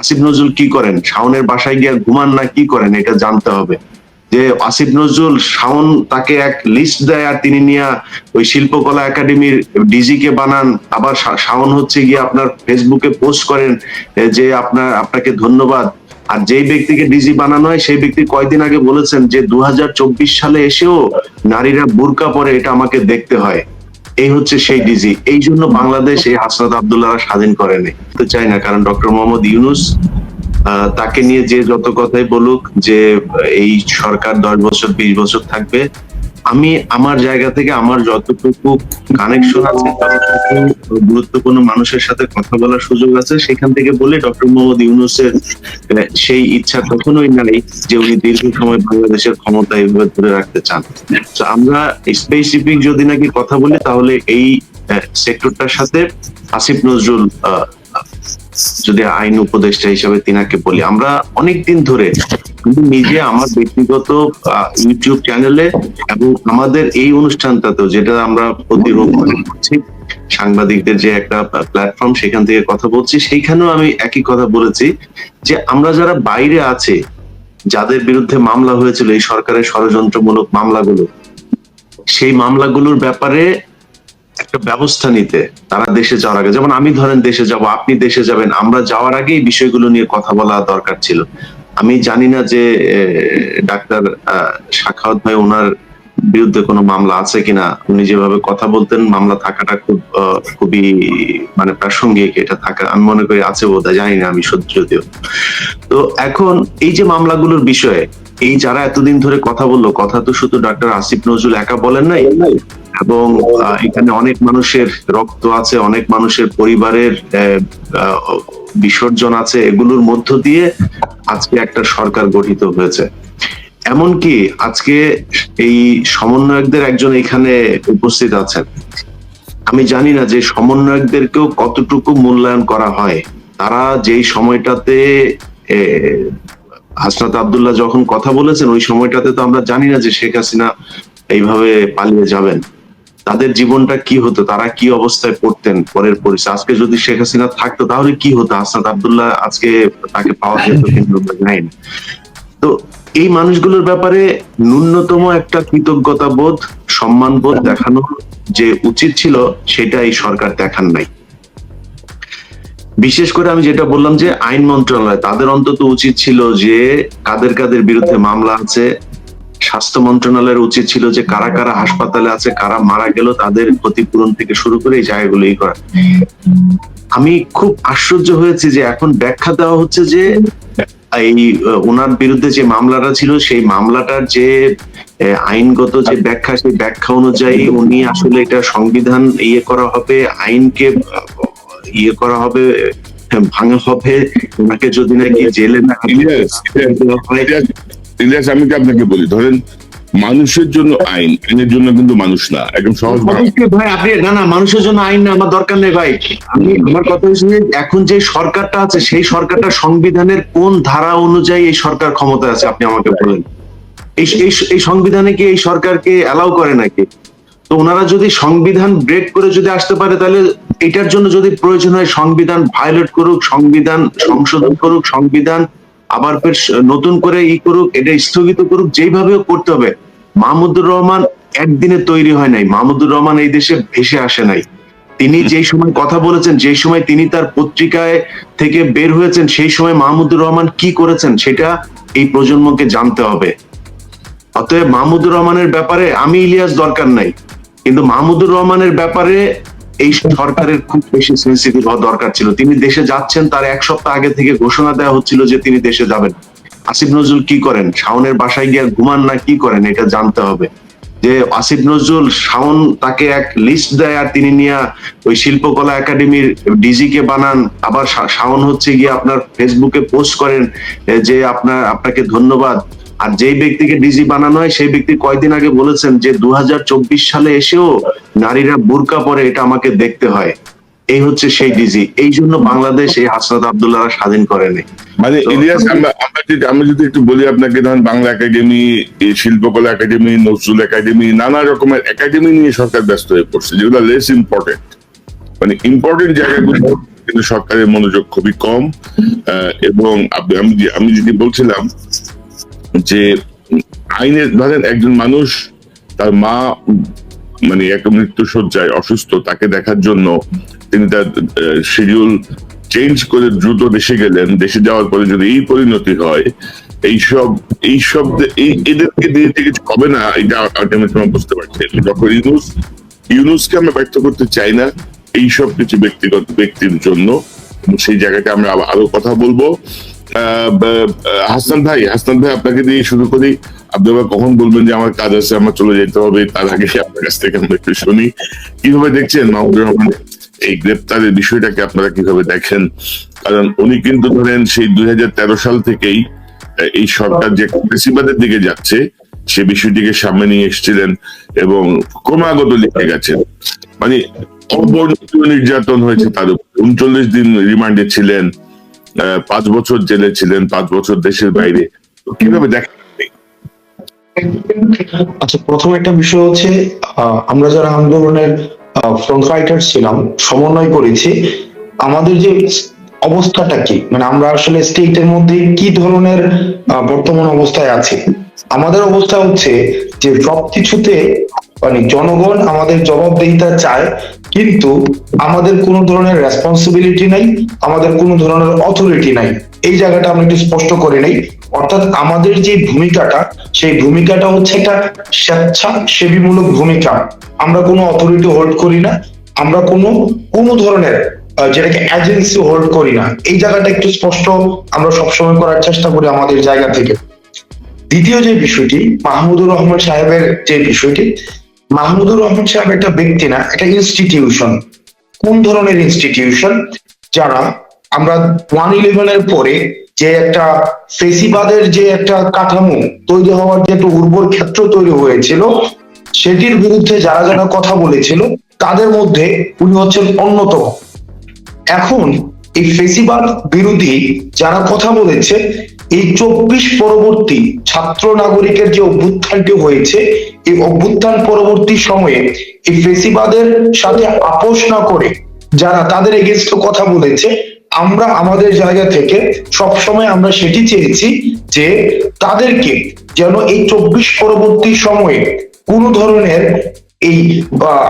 আসিফ নজরুল কি করেন? শাওনের বাসায় গিয়ে ঘুমান না কি করেন? এটা জানতে হবে। যে আসিফ নজরুল, শাওন তাকে এক লিস্ট দেয় আর তিনি নিয়ে ওই শিল্পকলা একাডেমির ডিজি কে বানান। আবার শাওন হচ্ছে গিয়ে আপনার ফেসবুকে পোস্ট করেন যে আপনার, আপনাকে ধন্যবাদ। আর যেই ব্যক্তিকে ডিজি বানানো হয়, সেই ব্যক্তি কয়দিন আগে বলেছেন যে দু হাজার চব্বিশ সালে এসেও নারীরা বুরকা পরে এটা আমাকে দেখতে হয়। এই হচ্ছে সেই ডিজি এই জন্য বাংলাদেশ এই হাসনাত আবদুল্লাহ স্বাধীন করেনি। তো চাই না, কারণ ডক্টর মোহাম্মদ ইউনুস তাকে নিয়ে যে যত কথাই বলুক যে এই সরকার দশ বছর, বিশ বছর থাকবে আমি আমার জায়গা থেকে আমার যতটুকু কানেকশন আছে গুরুত্বপূর্ণ মানুষের সাথে কথা বলার সুযোগ আছে। সেখান থেকে বলে ডক্টর মোহাম্মদ ইউনুসের সেই ইচ্ছা কখনোই নাই যে উনি দীর্ঘ সময় বাংলাদেশের ক্ষমতা এভাবে ধরে রাখতে চান। তো আমরা স্পেসিফিক যদি নাকি কথা বলি, তাহলে এই সেক্টরটার সাথে আসিফ নজরুল যদি আইন উপদেষ্টা হিসেবে তিনাকে বলি। আমরা অনেকদিন ধরে আমি নিজে আমার ব্যক্তিগত ইউটিউব চ্যানেলে এবং আমাদের এই অনুষ্ঠানটাতেও যেটা আমরা প্রতি করছি, সাংবাদিকদের যে একটা প্ল্যাটফর্ম সেখান থেকে কথা বলছি, সেইখানেও আমি একই কথা বলেছি যে আমরা যারা বাইরে আছে, যাদের বিরুদ্ধে মামলা হয়েছিল এই সরকারের ষড়যন্ত্রমূলক মামলাগুলো, সেই মামলাগুলোর ব্যাপারে একটা ব্যবস্থা নিতে তারা দেশে যাওয়ার আগে, যেমন আমি ধরেন দেশে যাব, আপনি দেশে যাবেন, আমরা যাওয়ার আগে এই বিষয়গুলো নিয়ে কথা বলা দরকার ছিল। আমি জানি না যে ডাক্তার আহ, সাখাওয়াত ভাই ওনার বিরুদ্ধে কোনো মামলা আছে কিনা। উনি যেভাবে কথা বলতেন মামলা থাকাটা খুব খুবই মানে প্রাসঙ্গিক এটা থাকা। আমি মনে করি আছে বোধহয় জানি না আমি সত্যি যদিও। তো এখন এই যে মামলাগুলোর বিষয়ে এই যারা এতদিন ধরে কথা বলল কথা তো শুধু ডাক্তার আসিফ নজরুল একা বলেন না এবং এখানে অনেক মানুষের রক্ত আছে অনেক মানুষের পরিবারের বিসর্জন আছে এগুলোর মধ্য দিয়ে আজকে একটা সরকার গঠিত হয়েছে। এমনকি আজকে এই সমন্বয়কদের একজন এখানে উপস্থিত আছেন। আমি জানি না যে সমন্বয়কদেরকেও কতটুকু মূল্যায়ন করা হয়। তারা যেই সময়টাতে হাসনাত আবদুল্লাহ যখন কথা বলেছেন, ওই সময়টাতে তো আমরা জানি না যে শেখ হাসিনা এইভাবে পালিয়ে যাবেন। তাদের জীবনটা কি হতো? তারা কি অবস্থায় পড়তেন? পরের পরিচয়। আজকে যদি শেখ হাসিনা থাকতো, তাহলে কি হতো? হাসনাত আবদুল্লাহ আজকে তাকে পাওয়া যেত কিন্তু আমরা জানি না। তো এই মানুষগুলোর ব্যাপারে ন্যূনতম একটা কৃতজ্ঞতা বোধ সম্মান বোধ দেখানো যে উচিত ছিল সেটা এই সরকার দেখান নাই। বিশেষ করে আমি যেটা বললাম যে আইন মন্ত্রণালয়, তাদের অন্তত উচিত ছিল যে কাদের কাদের বিরুদ্ধে মামলা আছে স্বাস্থ্য মন্ত্রণালয়ের উচিত ছিল যে কারা কারা হাসপাতালে আছে কারা মারা গেল তাদের ক্ষতিপূরণ থেকে শুরু করে এই জায়গাগুলো ই করা। আমি খুব আশ্চর্য হয়েছি যে এখন ব্যাখ্যা দেওয়া হচ্ছে যে এই ওনার বিরুদ্ধে যে মামলাটা ছিল সেই মামলাটার যে আইনগত যে ব্যাখ্যা সেই ব্যাখ্যা অনুযায়ী উনি আসলে এটা সংবিধান ইয়ে করা হবে আইনকে ইয়ে করা হবে ভাঙা হবে। ওনাকে যদি নাকি জেলে না হয় ইলিয়াস- আমি কি আপনাকে বলি? ধরেন, মানুষের জন্য আইন, আইনের জন্য কিন্তু মানুষ না, একদম সহজ ভাই, আপনি, না না, মানুষের জন্য আইন না, আমার দরকার নেই ভাই। আমি, আমার কথা হচ্ছে এখন যে সরকারটা আছে, সেই সরকারটা সংবিধানের কোন ধারা অনুযায়ী এই সরকার ক্ষমতায় আছে, আপনি আমাকে বলেন। এই সংবিধানে কি এই সরকারকে অ্যালাউ করে নাকি? তো ওনারা যদি সংবিধান ব্রেক করে যদি আসতে পারে, তাহলে এটার জন্য যদি প্রয়োজন হয়, সংবিধান ভায়োলেট করুক, সংবিধান সংশোধন করুক, সংবিধান আবার ফের নতুন করে ই করুক, এটা স্থগিত করুক, যেইভাবে করতে হবে। মাহমুদুর রহমান একদিনে তৈরি হয় নাই। মাহমুদুর রহমান এই দেশে ভেসে আসে নাই। তিনি যেই সময় কথা বলেছেন, যেই সময় তিনি তার পত্রিকায় থেকে বের হয়েছেন, সেই সময় মাহমুদুর রহমান কি করেছেন, সেটা এই প্রজন্মকে জানতে হবে। অতএব মাহমুদুর রহমানের ব্যাপারে আমি ইলিয়াস দরকার নাই। কিন্তু মাহমুদুর রহমানের ব্যাপারে এই সরকারের খুব বেশি সেন্সিটিভ হওয়া দরকার ছিল। তিনি দেশে যাচ্ছেন, তার এক সপ্তাহ আগে থেকে ঘোষণা দেওয়া হচ্ছিল যে তিনি দেশে যাবেন। আসিফ নজরুল কি করেন? শাওনের বাসায় গিয়ে ঘুমান না কি করেন? এটা জানতে হবে। যে আসিফ নজরুল, শাওন তাকে এক লিস্ট দেয় আর তিনি নিয়ে ওই শিল্পকলা একাডেমির ডিজি কে বানান। আবার শাওন হচ্ছে গিয়ে আপনার ফেসবুকে পোস্ট করেন যে আপনার, আপনাকে ধন্যবাদ। আর যেই ব্যক্তিকে ডিজি বানানো হয় সেই ব্যক্তি কয়দিন আগে বলেছেন যে দু সালে এসেও নারীরা বুরকা পরে এটা আমাকে দেখতে হয়। এই হচ্ছে সেই ডিজি এই জন্য বাংলাদেশ এই হাসনাত আবদুল্লাহ স্বাধীন করেনি। মানে ইলিয়াস আমরা যদি আমি যদি একটু বলি আপনাকে ধরেন Bangla academy Shilpakala academy Nazrul academy নানা রকমের একাডেমি নিয়ে সরকার ব্যস্ত হয়ে পড়ছে যেগুলো লেস ইম্পর্টেন্ট মানে ইম্পর্টেন্ট জায়গাগুলো কিন্তু সরকারের মনোযোগ খুবই কম এবং আমি যে- আমি যদি বলছিলাম যে আইনের ধরেন একজন মানুষ তার মা মানে এক মৃত্যু সজ্জায় অসুস্থ, তাকে দেখার জন্য তিনি তার শিডিউল চেঞ্জ করে দ্রুত দেশে গেলেন। দেশে যাওয়ার পরে যদি এই পরিণতি হয়, এইসব এইসব এই, এদেরকে দিয়ে কিছু হবে না, এটা আলটিমেটলি আমরা বুঝতে পারছি। ডক্টর ইউনুস, ইউনুসকে আমরা ব্যক্ত করতে চাই না এইসব কিছু ব্যক্তিগত, ব্যক্তির জন্য। সেই জায়গাটা আমরা আরও কথা বলব। হাসান ভাই হাসান ভাই আপনাকে দিয়ে শুরু করি। আপনি আবার কখন বলবেন যে আমার কাজ আছে, আমার চলে যেতে হবে, তার আগে আপনার কাছ থেকে আমরা একটু শুনি। কীভাবে দেখছেন মাহমুদুর রহমান এই গ্রেপ্তারের বিষয়টাকে আপনারা কীভাবে দেখেন? কারণ উনি কিন্তু ধরেন সেই দুই সাল থেকেই এই সরকার যে কৃষিবাদের দিকে যাচ্ছে, সে বিষয়টিকে সামনে নিয়ে এসেছিলেন এবং ক্রমাগত লিখে গেছেন মানে অবর্ণনীয় নির্যাতন হয়েছে তার উপর। উনচল্লিশ দিন রিমান্ডে ছিলেন পাঁচ বছর জেলে ছিলেন, পাঁচ বছর দেশের বাইরে। কীভাবে দেখেন আচ্ছা প্রথম একটা বিষয় হচ্ছে আমরা যারা আন্দোলনের ফ্রন্ট ফাইটার ছিলাম, সমন্বয় করেছি, আমাদের যে অবস্থাটা কি? মানে আমরা আসলে স্টেটের মধ্যে কি ধরনের বর্তমান অবস্থায় আছি? আমাদের অবস্থা হচ্ছে যে সবকিছুতে মানে জনগণ আমাদের জবাবদিহিতা চায়, কিন্তু আমাদের কোনো ধরনের রেসপন্সিবিলিটি নাই, আমাদের কোনো ধরনের অথরিটি নাই। এই জায়গাটা আমরা একটু স্পষ্ট করে নেই। অর্থাৎ আমাদের যে ভূমিকাটা, সেই ভূমিকাটা হচ্ছে একটা স্বেচ্ছাসেবীমূলক ভূমিকা। আমরা কোনো অথরিটি হোল্ড করি না, আমরা কোনো কোনো ধরনের যেটাকে এজেন্সি হোল্ড করি না। এই জায়গাটা একটু স্পষ্ট আমরা সবসময় করার চেষ্টা করি আমাদের জায়গা থেকে। দ্বিতীয় যে বিষয়টি, মাহমুদুর রহমান সাহেবের যে বিষয়টি মাহমুদুর রহমান সাহেব একটা ব্যক্তি না একটা ইনস্টিটিউশন কোন ধরনের ইনস্টিটিউশন যারা আমরা ওয়ান ইলেভেনের পরে যে একটা ফেসিবাদের যে একটা কাঠামো তৈরি হওয়ার যে একটা উর্বর ক্ষেত্র তৈরি হয়েছিল, সেটির বিরুদ্ধে যারা যারা কথা বলেছিল, তাদের মধ্যে উনি হচ্ছেন অন্যতম। এখন এই ফেসিবাদ বিরোধী যারা কথা বলেছে এই চব্বিশ পরবর্তী ছাত্র নাগরিকের যে অভ্যুত্থানটি হয়েছে, এই অভ্যুত্থান পরবর্তী সময়ে এই ফেসিবাদের সাথে আপোষ না করে যারা তাদের এগেনস্ট কথা বলেছে, আমরা আমাদের জায়গা থেকে সব সময় আমরা সেটি চেয়েছি যে তাদেরকে যেন এই চব্বিশ পরবর্তী সময়ে কোন ধরনের এই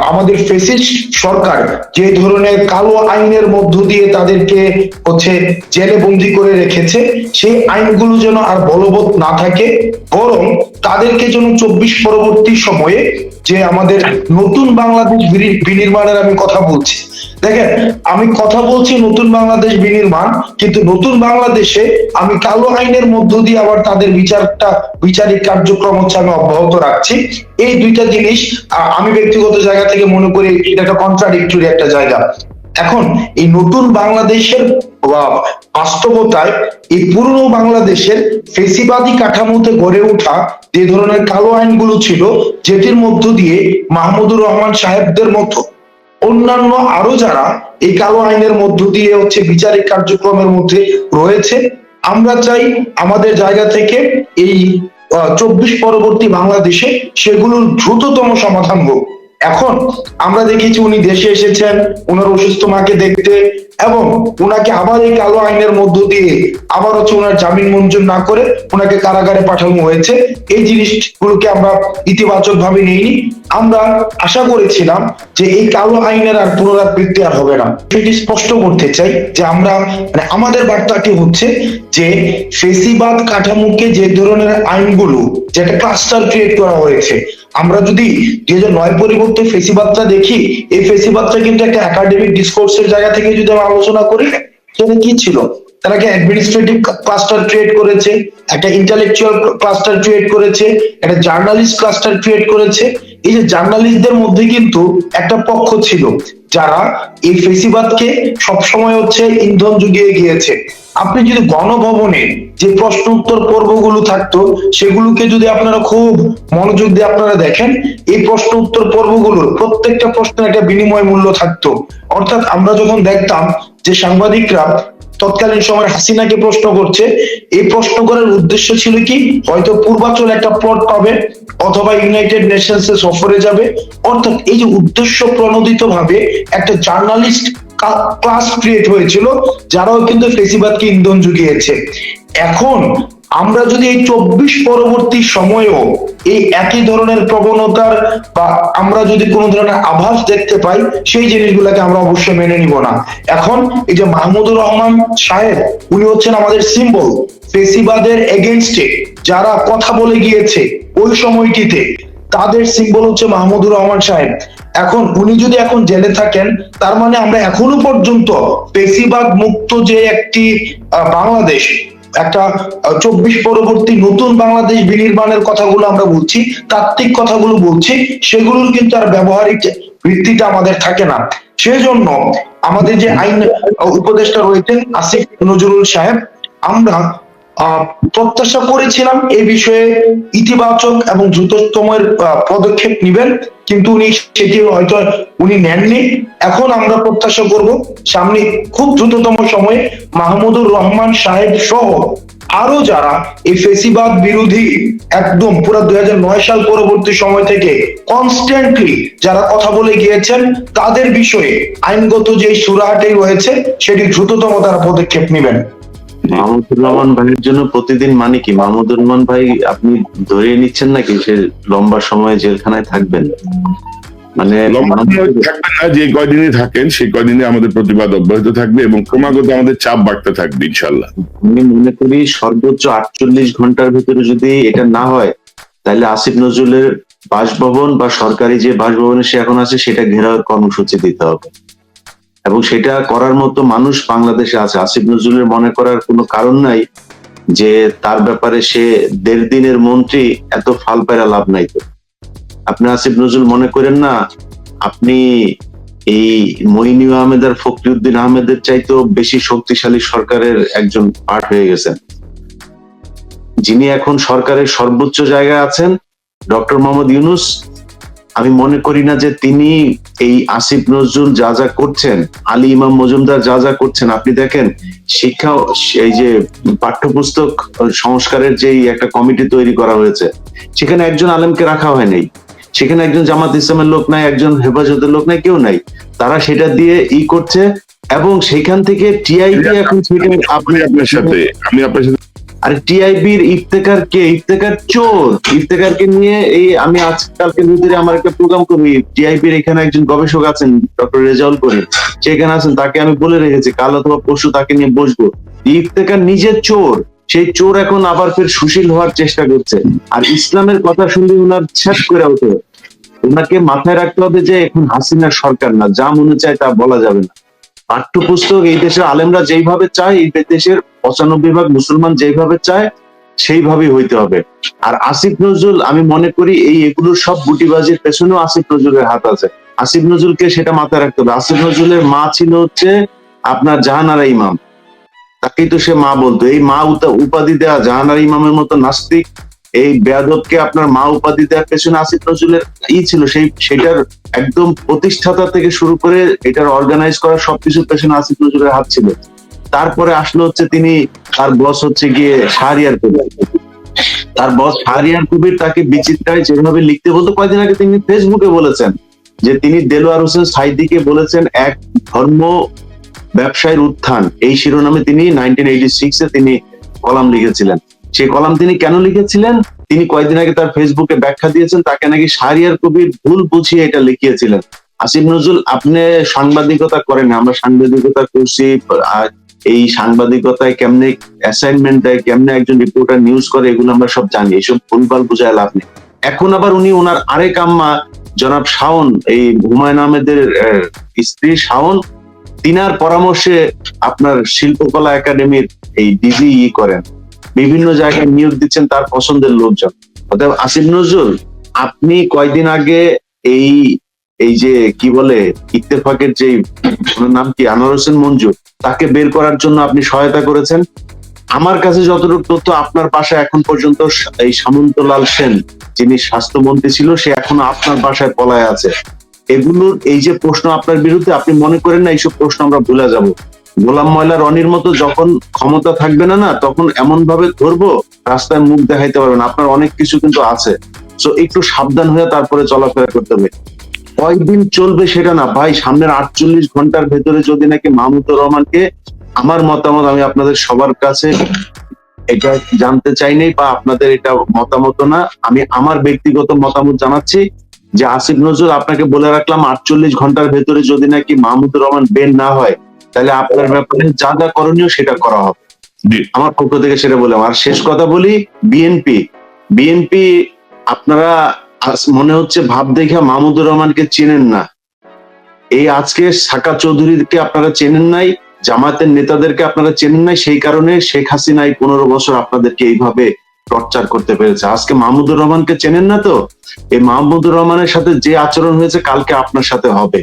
আমাদের ফেসিস্ট সরকার যে ধরনের কালো আইনের মধ্য দিয়ে তাদেরকে হচ্ছে জেলে বন্দি করে রেখেছে, সেই আইনগুলো যেন আর বলবৎ না থাকে, বরং তাদেরকে যেন চব্বিশ পরবর্তী সময়ে যে আমাদের নতুন বাংলাদেশ বিনি- বিনির্মাণের আমি কথা বলছি। দেখেন, আমি কথা বলছি নতুন বাংলাদেশ বিনির্মাণ, কিন্তু নতুন বাংলাদেশে আমি কালো আইনের মধ্য দিয়ে আবার তাদের বিচারটা, বিচারিক কার্যক্রম হচ্ছে আমি অব্যাহত রাখছি। এই দুইটা জিনিস আমি ব্যক্তিগত জায়গা থেকে মনে করি এটা একটা কন্ট্রাডিক্টরি একটা জায়গা। এখন, এই নতুন বাংলাদেশের আহ, বাস্তবতায় এই পুরনো বাংলাদেশের ফেসিবাদী কাঠামোতে গড়ে ওঠা যে ধরনের কালো আইনগুলো ছিল যেটির মধ্য দিয়ে মাহমুদুর রহমান সাহেবদের মতো অন্যান্য আরও যারা এই কালো আইনের মধ্য দিয়ে হচ্ছে বিচারিক কার্যক্রমের মধ্যে রয়েছে আমরা চাই আমাদের জায়গা থেকে এই চব্বিশ পরবর্তী বাংলাদেশে সেগুলোর দ্রুততম সমাধান হোক। এখন আমরা দেখেছি উনি দেশে এসেছেন ওনার অসুস্থ মাকে দেখতে এবং ওনাকে আবার এই কালো আইনের মধ্য দিয়ে আবার হচ্ছে ওনার জামিন মঞ্জুর না করে ওনাকে কারাগারে পাঠানো হয়েছে। এই জিনিসগুলোকে আমরা ইতিবাচক ভাবে নিইনি। আমরা আশা করেছিলাম যে এই কালো আইনের আর পুনরাবৃত্তি আর হবে না। সেটি স্পষ্ট করতে চাই যে আমরা মানে আমাদের বার্তাটি হচ্ছে যে ফেসিবাদ কাঠামোকে যে ধরনের আইনগুলো, যেটা ক্লাস্টার ক্রিয়েট করা হয়েছে আমরা যদি দুই হাজার নয় পরিবর্তে ফেসি ফেসিবাদটা দেখি, এই ফেসি ফেসিবাদটা কিন্তু একটা একাডেমিক ডিসকোর্সের জায়গা থেকে যদি আমরা আলোচনা করি সেটা কি ছিল? তারা একটা অ্যাডমিনিস্ট্রেটিভ ক্লাস্টার ক্রিয়েট করেছে, একটা ইন্টালেকচুয়াল ক্লাস্টার ক্রিয়েট করেছে, একটা জার্নালিস্ট ক্লাস্টার ক্রিয়েট করেছে। এই যে জার্নালিস্টদের মধ্যে কিন্তু একটা পক্ষ ছিল, যারা এই ফেসিবাদকে সবসময় হচ্ছে ইন্ধন জুগিয়ে গিয়েছে। আপনি যদি গণভবনে যে প্রশ্ন উত্তর পর্বগুলো থাকতো, সেগুলোকে যদি আপনারা খুব মনোযোগ দিয়ে আপনারা দেখেন, এই প্রশ্ন উত্তর পর্বগুলোর প্রত্যেকটা প্রশ্নের একটা বিনিময় মূল্য থাকতো। অর্থাৎ আমরা যখন দেখতাম যে সাংবাদিকরা তৎকালীন সময় হাসিনাকে প্রশ্ন করছে। এই প্রশ্ন করার উদ্দেশ্য ছিল কি? হয়তো পূর্বাচল একটা প্লট পাবে, অথবা ইউনাইটেড নেশনস এ সফরে যাবে। অর্থাৎ এই যে উদ্দেশ্য প্রণোদিত ভাবে একটা জার্নালিস্ট ক্লাস ক্রিয়েট হয়েছিল, যারাও কিন্তু ফেসিবাদকে ইন্ধন জুগিয়েছে। এখন আমরা যদি এই চব্বিশ পরবর্তী সময়েও এই একই ধরনের প্রবণতার বা আমরা যদি কোনো ধরনের আভাস দেখতে পাই, সেই জিনিসগুলোকে আমরা অবশ্যই মেনে নিব না। এখন এই যে মাহমুদুর রহমান সাহেব, উনি হচ্ছেন আমাদের সিম্বল ফেসিবাদের এগেনস্টে যারা কথা বলে গিয়েছে ওই সময়টিতে, তাদের সিম্বল হচ্ছে মাহমুদুর রহমান সাহেব। এখন উনি যদি এখন জেলে থাকেন, তার মানে আমরা এখনও পর্যন্ত পেশিবাদ মুক্ত যে একটি বাংলাদেশ একটা চব্বিশ পরবর্তী নতুন বাংলাদেশ বিনির্মাণের কথাগুলো আমরা বলছি, তাত্ত্বিক কথাগুলো বলছি, সেগুলোর কিন্তু আর ব্যবহারিক ভিত্তিটা আমাদের থাকে না। সেজন্য আমাদের যে আইন উপদেষ্টা রয়েছেন আসিফ নজরুল সাহেব, আমরা প্রত্যাশা করেছিলাম এই বিষয়ে ইতিবাচক এবং দ্রুততমের পদক্ষেপ নেবেন, কিন্তু উনি সেটি হয়তো উনি নেননি। এখন আমরা প্রত্যাশা করব সামনে খুব দ্রুততম সময়ে মাহমুদুর রহমান সাহেব সহ আরও যারা এই ফেসিবাদ বিরোধী একদম পুরো দুই নয় সাল পরবর্তী সময় থেকে কনস্ট্যান্টলি যারা কথা বলে গিয়েছেন, তাদের বিষয়ে আইনগত যে সুরাহাটি রয়েছে, সেটি দ্রুততম তারা পদক্ষেপ নেবেন। মাহমুদুর রহমান ভাইয়ের জন্য প্রতিদিন মানে কি? মাহমুদুর রহমান ভাই আপনি ধরিয়ে নিচ্ছেন নাকি সে লম্বা সময় জেলখানায় থাকবেন? মানে থাকবেন না যে কয়দিনই থাকেন সেই কয়দিনে আমাদের প্রতিবাদ অব্যাহত থাকবে এবং ক্রমাগত আমাদের চাপ বাড়তে থাকবে ইনশাল্লাহ আমি মনে করি সর্বোচ্চ আটচল্লিশ ঘণ্টার ভিতরে যদি এটা না হয় তাহলে আসিফ নজরুলের বাসভবন বা সরকারি যে বাসভবনে সে এখন আছে সেটা ঘেরাওয়ের কর্মসূচি দিতে হবে। এবং সেটা করার মতো মানুষ বাংলাদেশে আছে। আসিফ নজরুলের মনে করার কোনো কারণ নাই যে তার ব্যাপারে সে দেড় দিনের মন্ত্রী, এত ফাল পায়রা লাভ নাই তো। আপনি আসিফ নজরুল মনে করেন না, আপনি এই মইনু আহমেদ আর ফখরুদ্দিন আহমেদের চাইতেও বেশি শক্তিশালী সরকারের একজন পার্ট হয়ে গেছেন। যিনি এখন সরকারের সর্বোচ্চ জায়গায় আছেন, ডক্টর মোহাম্মদ ইউনুস আমি মনে করি না যে তিনি এই আসিফ নজরুল যা যা করছেন আলী ইমাম মজুমদার যা যা করছেন আপনি দেখেন শিক্ষা এই যে পাঠ্যপুস্তক সংস্কারের যেই একটা কমিটি তৈরি করা হয়েছে সেখানে একজন আলেমকে রাখা হয় নাই। সেখানে একজন জামাত ইসলামের লোক নাই একজন হেফাজতের লোক নাই কেউ নাই। তারা সেটা দিয়ে ই করছে এবং সেখান থেকে টিআইবি এখন আপনি আপনার সাথে আমি আপনার সাথে আর টিআইবির ইফতেকার কে? ইফতেকার চোর। ইফতেকারকে নিয়ে এই আমি আজকালকে ভিতরে আমার একটা প্রোগ্রাম করি। টিআইবির এখানে একজন গবেষক আছেন, ডক্টর রেজাউল করিম। সেখানে আছেন, তাকে আমি বলে রেখেছি, কাল অথবা পরশু তাকে নিয়ে বসবো। ইফতেকার নিজের চোর, সেই চোর এখন আবার ফের সুশীল হওয়ার চেষ্টা করছে। আর ইসলামের কথা শুনলে উনার ছেদ করে ওঠে। ওনাকে মাথায় রাখতে হবে যে এখন হাসিনার সরকার না, যা মনে চায় তা বলা যাবে না। পাঠ্যপুস্তক এই দেশের আলেমরা যেইভাবে চায়, এই দেশের পঁচানব্বই ভাগ মুসলমান যেইভাবে চায়, সেইভাবেই হইতে হবে। আর আসিফ নজরুল, আমি মনে করি এই এগুলোর সব গুটিবাজির পেছনেও আসিফ নজরুলের হাত আছে। আসিফ নজরুলকে সেটা মাথায় রাখতে হবে। আসিফ নজরুলের মা ছিল হচ্ছে আপনার জাহানারা ইমাম। তাকেই তো সে মা বলতো। এই মা উপাধি দেওয়া জাহানারা ইমামের মতো নাস্তিক এই বেয়াদবকে আপনার মা উপাধি দেওয়ার পেছনে আসিফ নজরুলের ই ছিল, সেই, সেটার একদম প্রতিষ্ঠাতা থেকে শুরু করে এটার অর্গানাইজ করা সবকিছুর পেছনে আসিফ নজরুলের হাত ছিল। তারপরে আসলো হচ্ছে তিনি তার বস হচ্ছে গিয়ে শাহরিয়ার কবির। তার বস শাহরিয়ার কবির তাকে বিচিত্রায় যেভাবে লিখতে বলতো, কয়েকদিন আগে তিনি ফেসবুকে বলেছেন যে তিনি দেলোয়ার হোসেন সাইদিকে বলেছেন, এক ধর্ম ব্যবসায়ের উত্থান। এই শিরোনামে তিনি নাইনটিন এইটি সিক্সে তিনি কলাম লিখেছিলেন। সেই কলাম তিনি কেন লিখেছিলেন, তিনি কয়েকদিন আগে তার ফেসবুকে ব্যাখ্যা দিয়েছেন, তাকে নাকি শাহরিয়ার কবির ভুল বুঝিয়ে এটা লিখিয়েছিলেন। আসিফ নজরুল, আপনি সাংবাদিকতা করেন, আমরা সাংবাদিকতা করছি এই সাংবাদিকতায় কেমনে অ্যাসাইনমেন্ট দেয় কেমনে একজন রিপোর্টার নিউজ করে, এগুলো আমরা সব জানি, এইসব ভুলভাল বুঝায় লাভ নেই। এখন আবার উনি ওনার আরেক আম্মা, জনাব শাওন, এই হুমায়ুন আহমেদের স্ত্রী শাওন, তিনার পরামর্শে আপনার শিল্পকলা একাডেমির এই ডিজি ই করেন। বিভিন্ন জায়গায় নিয়োগ দিচ্ছেন তার পছন্দের লোকজন। অতএব আসিফ নজরুল, আপনি কয়দিন আগে এই এই যে কি বলে, ইত্তেফাকের যে নাম কি, আনোয়ার হোসেন মঞ্জু তাকে বের করার জন্য আপনি সহায়তা করেছেন? আমার কাছে যতটুকু তথ্য আপনার পাশে এখন পর্যন্ত এই সামন্তলাল সেন, যিনি স্বাস্থ্যমন্ত্রী ছিল, সে এখনও আপনার বাসায় পলায় আছে। এগুলোর, এই যে প্রশ্ন আপনার বিরুদ্ধে, আপনি মনে করেন না এইসব প্রশ্ন আমরা ভুলে যাব। গোলাম ময়লা রনির মতো যখন ক্ষমতা থাকবে না না, তখন এমন ভাবে ধরবো রাস্তায় মুখ দেখাইতে পারবেন আপনার অনেক কিছু কিন্তু আছে। তো একটু সাবধান হয়ে তারপরে চলাফেরা করতে হবে। কয়েকদিন চলবে সেটা না। ভাই, সামনের আটচল্লিশ ঘণ্টার ভেতরে যদি নাকি মাহমুদুর রহমানকে আমার মতামত, আমি আপনাদের সবার কাছে এটা জানতে চাইনি বা আপনাদের এটা মতামত না, আমি আমার ব্যক্তিগত মতামত জানাচ্ছি যে, আসিফ নজরুল, আপনাকে বলে রাখলাম, আটচল্লিশ ঘণ্টার ভেতরে যদি নাকি মাহমুদুর রহমান বের না হয় তাহলে আপনার ব্যাপারে যা যা করণীয় সেটা করা হবে। আমার পক্ষ থেকে সেটা বললাম। আর শেষ কথা বলি বিএনপি বিএনপি আপনারা মনে হচ্ছে ভাব দেখে মাহমুদুর রহমানকে চেনেন না। এই আজকে সাকা চৌধুরীকে আপনারা চেনেন নাই জামায়াতের নেতাদেরকে আপনারা চেনেন নাই সেই কারণে শেখ হাসিনাই পনেরো বছর আপনাদেরকে এইভাবে টর্চার করতে পেরেছে। আজকে মাহমুদুর রহমানকে চেনেন না তো? এই মাহমুদুর রহমানের সাথে যে আচরণ হয়েছে কালকে আপনার সাথে হবে।